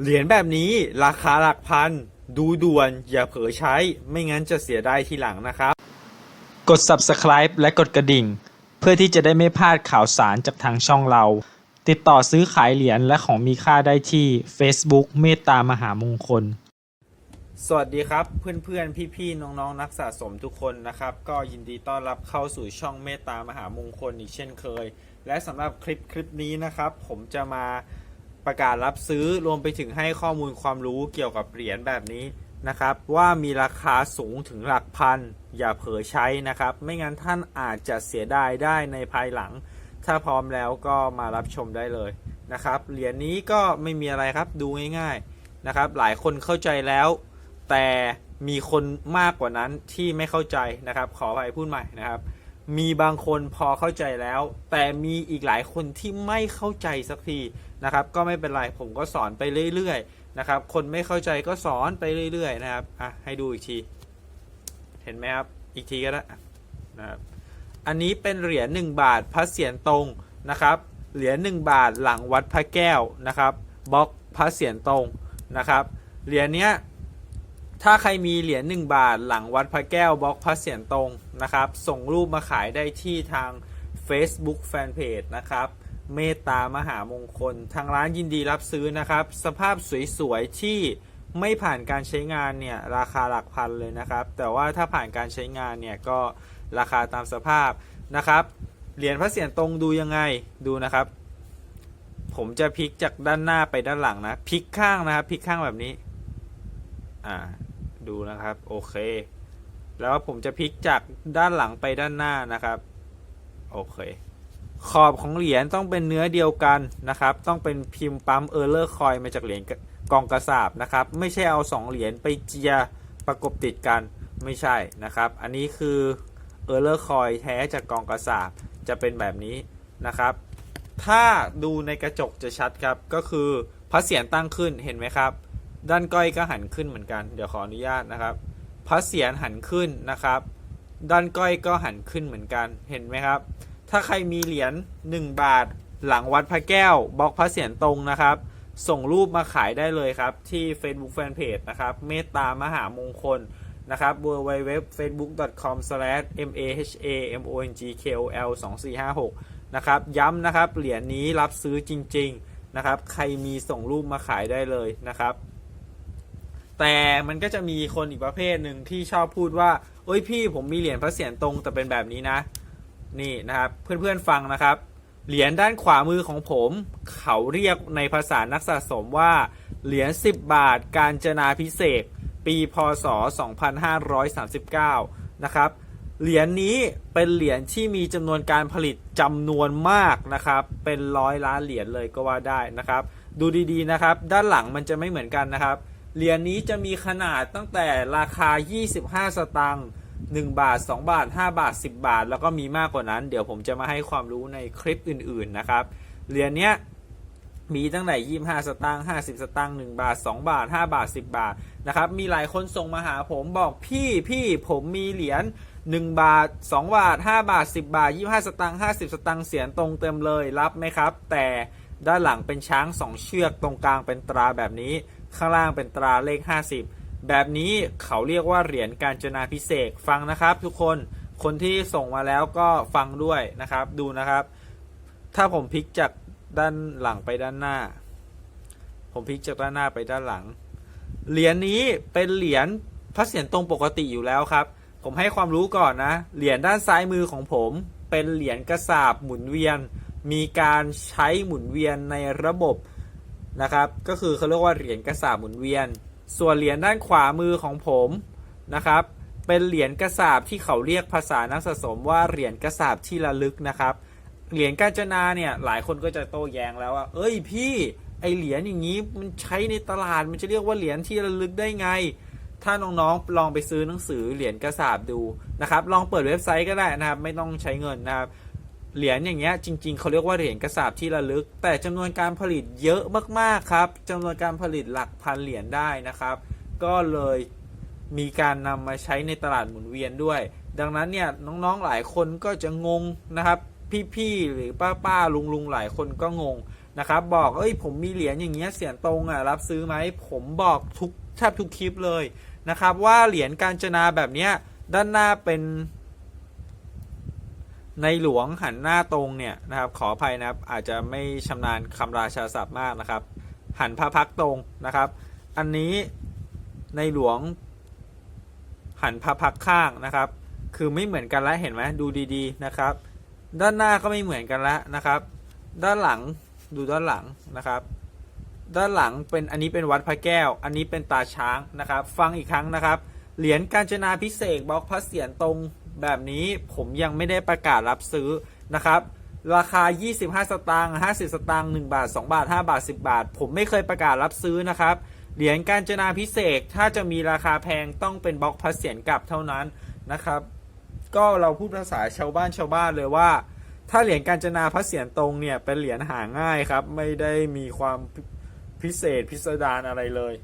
เหรียญแบบนี้ราคาหลักพัน ดูด่วนอย่าเผลอใช้ไม่งั้นจะเสียได้ทีหลังนะครับ กด subscribe และกดกระดิ่ง เพื่อที่จะได้ไม่พลาดข่าวสารจากทางช่องเรา ติดต่อซื้อขายเหรียญและของมีค่าได้ที่ Facebook เมตตามหามงคล สวัสดีครับเพื่อนๆ พี่ๆ น้องๆนักสะสมทุกคนนะครับ ก็ยินดีต้อนรับเข้าสู่ช่องเมตตามหามงคลอีกเช่นเคย และสำหรับคลิปคลิปนี้นะครับ ผมจะมา ประกาศรับซื้อรวมไปถึงให้ข้อมูลความรู้เกี่ยวกับเหรียญแบบนี้นะครับ ว่ามีราคาสูงถึงหลักพัน อย่าเผลอใช้นะครับ ไม่งั้นท่านอาจจะเสียดายได้ในภายหลัง ถ้าพร้อมแล้วก็มารับชมได้เลยนะครับเหรียญนี้ก็ไม่มีอะไรครับดูง่ายๆนะครับ หลายคนเข้าใจแล้ว แต่มีคนมากกว่านั้นที่ไม่เข้าใจนะครับ ขอไปพูดใหม่นะครับ มีบางคนพอเข้าใจแล้ว แต่มีอีกหลายคนที่ไม่เข้าใจสักที นะครับก็ไม่เป็นไรผมก็สอนไปเรื่อยๆนะครับคนไม่เข้าใจก็สอนไปเรื่อยๆนะครับอะให้ดูอีกที เห็นไหมครับอีกทีก็ได้นะครับอันนี้เป็นเหรียญ1บาทพระเศียรตรงนะครับเหรียญ1บาทหลังวัดพระแก้วนะครับบล็อกพระเศียรตรงนะครับเหรียญเนี้ยถ้าใครมีเหรียญ1บาทหลังวัดพระแก้วบล็อกพระเศียรตรงนะครับ ส่งรูปมาขายได้ที่ทาง Facebook Fanpage นะครับ เมตตามหามงคล ทางร้านยินดีรับซื้อนะครับ สภาพสวยๆที่ไม่ผ่านการใช้งานเนี่ยราคาหลักพันเลยนะครับ แต่ว่าถ้าผ่านการใช้งานเนี่ยก็ราคาตามสภาพนะครับเหรียญพระเศียรตรงดูยังไงดูนะครับ ผมจะพลิกจากด้านหน้าไปด้านหลังนะพลิกข้างนะครับพลิกข้างแบบนี้ อ่า ดูนะครับ โอเค แล้วผมจะพลิกจากด้านหลังไปด้านหน้านะครับ โอเค ขอบของเหรียญต้องเป็นเนื้อเดียวกันนะครับ ต้องเป็นพิมพ์ปั๊มเออร์เลอร์คอยมาจากเหรียญกองกระสาบนะครับ ไม่ใช่เอาสองเหรียญไปเจียประกบติดกันไม่ใช่นะครับ อันนี้คือเออร์เลอร์คอยแท้จากกองกระสาบจะเป็นแบบนี้นะครับ ถ้าดูในกระจกจะชัดครับ ก็คือพระเศียรตั้งขึ้นเห็นไหมครับ ด้านก้อยก็หันขึ้นเหมือนกัน เดี๋ยวขออนุญาตนะครับพระเศียรหันขึ้นนะครับ ด้านก้อยก็หันขึ้นเหมือนกันเห็นไหมครับ ถ้าใครมีเหรียญ1 บาท หลังวัดพระแก้วบล็อกพระเศียรตรงนะครับ ส่งรูปมาขายได้เลยครับ ที่ Facebook Fanpage นะครับ เมตตามหามงคลนะครับ www.facebook.com/mahamongkol 2456 นะครับ ย้ำนะครับ เหรียญนี้รับซื้อจริง ๆ นะครับ ใครมีส่งรูปมาขายได้เลยนะครับ แต่มันก็จะมีคนอีกประเภทหนึ่งที่ชอบพูดว่า เอ้ยพี่ผมมีเหรียญพระเศียรตรงแต่เป็นแบบนี้นะ นี่นะครับเพื่อนๆฟังนะครับ เหรียญด้านขวามือของผม เขาเรียกในภาษานักสะสมว่า เหรียญ10 บาทการจนาพิเศษปีพศ 2539 นะครับ เหรียญนี้เป็นเหรียญที่มีจำนวนการผลิตจำนวนมากนะครับ เป็นร้อยล้านเหรียญเลยก็ว่าได้นะครับ ดูดีๆนะครับ ด้านหลังมันจะไม่เหมือนกันนะครับ เหรียญนี้จะมีขนาดตั้งแต่ราคา 25 สตางค์ 1 บาท 2 บาท 5 บาท 10 บาท แล้วก็มีมากกว่านั้น เดี๋ยวผมจะมาให้ความรู้ในคลิปอื่นๆนะครับเหรียญเนี้ยมีตั้งแต่25สตางค์50สตางค์1บาท2บาท5บาท10บาทนะครับ มีหลายคนส่งมาหาผมบอกพี่พี่ผมมีเหรียญ1บาท2บาท5บาท10บาท25สตางค์50สตางค์เสียนตรงเต็มเลยรับไหมครับ แต่ด้านหลังเป็นช้าง2เชือกตรงกลางเป็นตราแบบนี้ ข้างล่างเป็นตราเลข50 แบบนี้เขาเรียกว่าเหรียญการจนาพิเศษฟังนะครับทุกคนคนที่ส่งมาแล้วก็ฟังด้วยนะครับดูนะครับ ถ้าผมพลิกจากด้านหลังไปด้านหน้า ผมพลิกจากด้านหน้าไปด้านหลัง เหรียญนี้เป็นเหรียญพระเศียรตรงปกติอยู่แล้วครับ ผมให้ความรู้ก่อนนะ เหรียญด้านซ้ายมือของผม เป็นเหรียญกระสาบหมุนเวียน มีการใช้หมุนเวียนในระบบนะครับ ก็คือเขาเรียกว่าเหรียญกระสาบหมุนเวียน ส่วนเหรียญด้านขวามือของผมนะครับ เป็นเหรียญกระสาบที่เขาเรียกภาษานักสะสมว่าเหรียญกระสาบที่ระลึกนะครับ เหรียญกาญจนาเนี่ยหลายคนก็จะโต้แย้งแล้วว่า เอ้ยพี่ไอเหรียญอย่างนี้มันใช้ในตลาดมันจะเรียกว่าเหรียญที่ระลึกได้ไง ถ้าน้องๆลองไปซื้อหนังสือเหรียญกระสาบดูนะครับ ลองเปิดเว็บไซต์ก็ได้นะครับ ไม่ต้องใช้เงินนะครับ เหรียญอย่างเงี้ยจริง ๆเขาเรียกว่าเหรียญกระสาบที่ระลึก แต่จำนวนการผลิตเยอะมากๆครับจำนวนการผลิตหลักพันเหรียญได้นะครับ ก็เลยมีการนำมาใช้ในตลาดหมุนเวียนด้วย ดังนั้นเนี่ยน้องๆหลายคนก็จะงงนะครับ พี่ๆหรือป้าๆลุงๆหลายคนก็งงนะครับ บอกเอ้ยผมมีเหรียญอย่างเงี้ยเสียนตรงอะรับซื้อไหมผมบอกทุกแทบทุกคลิปเลยนะครับ ว่าเหรียญกาญจนาแบบเนี้ยด้านหน้าเป็น ในหลวงหันหน้าตรงเนี่ยนะครับ ขออภัยนะครับ อาจจะไม่ชำนาญคำราชาศัพท์มากนะครับ หันพระพักตรงนะครับ อันนี้ในหลวงหันพระพักข้างนะครับ คือไม่เหมือนกันแล้วเห็นไหมดูดีๆนะครับ ด้านหน้าก็ไม่เหมือนกันแล้วนะครับ ด้านหลังดูด้านหลังนะครับ ด้านหลังเป็นอันนี้เป็นวัดพระแก้ว อันนี้เป็นตาช้างนะครับ ฟังอีกครั้งนะครับ เหรียญกาญจนาพิเศษบล็อกพระเสียรตรง แบบนี้ผมยังไม่ได้ประกาศรับซื้อนะครับ ราคา 25 สตางค์50 สตางค์1บาท 2 บาท 5 บาท 10 บาท ผมไม่เคยประกาศรับซื้อนะครับ เหรียญกาญจนาพิเศษถ้าจะมีราคาแพงต้องเป็นบล็อกพระเสียรกลับเท่านั้นนะครับ ก็เราพูดภาษาชาวบ้านชาวบ้านเลยว่า ถ้าเหรียญกาญจนาพระเสียรตรงเนี่ยเป็นเหรียญหาง่ายครับ ไม่ได้มีความพิเศษพิสดารอะไรเลย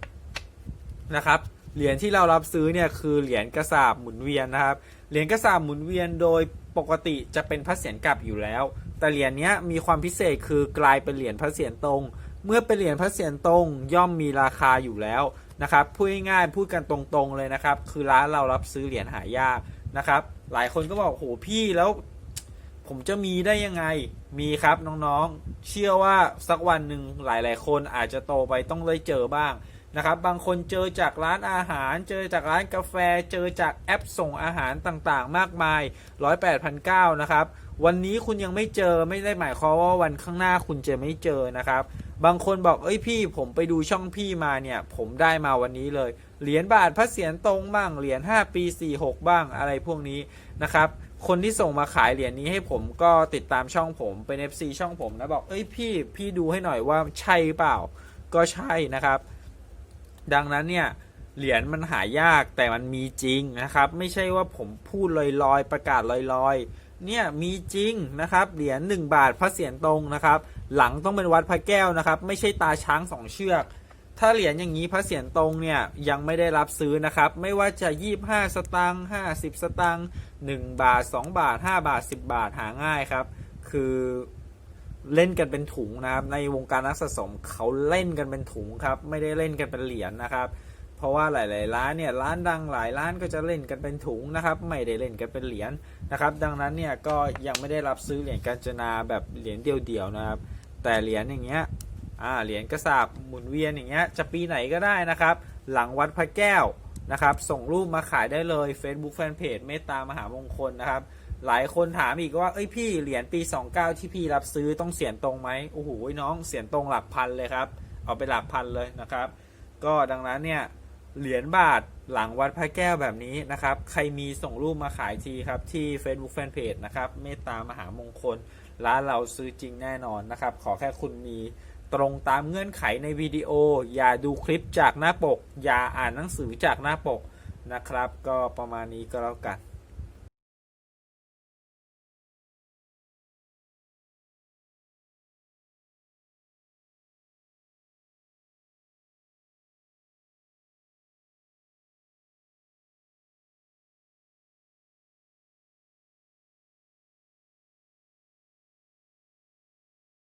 นะครับ เหรียญที่เรารับซื้อเนี่ยคือเหรียญกระสาบหมุนเวียนนะครับ เหรียญกระสาบหมุนเวียนโดยปกติจะเป็นพระเศียรกลับอยู่แล้ว แต่เหรียญนี้มีความพิเศษคือกลายเป็นเหรียญพระเศียรตรง เมื่อเป็นเหรียญพระเศียรตรงย่อมมีราคาอยู่แล้วนะครับ พูดง่ายๆพูดกันตรงๆเลยนะครับ คือร้านเรารับซื้อเหรียญหายากนะครับ หลายคนก็บอกโหพี่แล้วผมจะมีได้ยังไง มีครับน้องๆ เชื่อว่าสักวันหนึ่งหลายๆ คนอาจจะโตไปต้องได้เจอบ้าง นะครับ บางคนเจอจากร้านอาหาร เจอจากร้านกาแฟ เจอจากแอปส่งอาหารต่างๆ มากมายร้อยแปดพันเก้านะครับ วันนี้คุณยังไม่เจอไม่ได้หมายความว่าวันข้างหน้าคุณจะไม่เจอนะครับ บางคนบอกเอ้ยพี่ผมไปดูช่องพี่มาเนี่ย ผมได้มาวันนี้เลย เหรียญบาทพระเศียรตรงบ้าง เหรียญ5ปี 46 บ้างอะไรพวกนี้นะครับคนที่ส่งมาขายเหรียญนี้ให้ผมก็ติดตามช่องผมเป็น FC ช่องผมนะบอกเอ้ยพี่พี่ดูให้หน่อยว่าใช่เปล่าก็ใช่นะครับ ดังนั้นเนี่ยเหรียญมันหายากแต่มันมีจริงนะครับ ไม่ใช่ว่าผมพูดลอยๆ ประกาศลอยๆ เนี่ยมีจริงนะครับ เหรียญ1บาทพระเศียรตรงนะครับ หลังต้องเป็นวัดพระแก้วนะครับ ไม่ใช่ตาช้างสองเชือก ถ้าเหรียญอย่างนี้พระเศียรตรงเนี่ยยังไม่ได้รับซื้อนะครับ ไม่ว่าจะ25 สตังค์50 สตังค์1บาท 2 บาท 5 บาท 10 บาทหาง่ายครับ คือ เล่นกันเป็นถุงนะครับ ในวงการนักสะสมเขาเล่นกันเป็นถุงครับ ไม่ได้เล่นกันเป็นเหรียญนะครับ เพราะว่าหลาย ๆ ร้านเนี่ยร้านดังหลายร้านก็จะเล่นกันเป็นถุงนะครับ ไม่ได้เล่นกันเป็นเหรียญนะครับ ดังนั้นเนี่ยก็ยังไม่ได้รับซื้อเหรียญกาญจนาแบบเหรียญเดียว ๆ นะครับ แต่เหรียญอย่างเงี้ยอ่าเหรียญกระสาบหมุนเวียนอย่างเงี้ยจะปีไหนก็ได้นะครับ หลังวัดพระแก้วนะครับ ส่งรูปมาขายได้เลย Facebook Fanpage เมตตามหามงคลนะครับ หลายคนถามอีกว่า เอ้ยพี่เหรียญปี 29 ที่พี่รับซื้อต้องเสียนตรงไหมโอ้โหน้องเสียนตรงหลักพันเลยครับ เอาไปหลักพันเลยนะครับ ก็ดังนั้นเนี่ยเหรียญบาทหลังวัดพระแก้วแบบนี้นะครับ ใครมีส่งรูปมาขายทีครับที่ Facebook Fanpage นะครับ เมตตามหามงคล ร้านเราซื้อจริงแน่นอนนะครับ ขอแค่คุณมีตรงตามเงื่อนไขในวิดีโอ อย่าดูคลิปจากหน้าปก อย่าอ่านหนังสือจากหน้าปกนะครับ ก็ประมาณนี้ก็แล้วกัน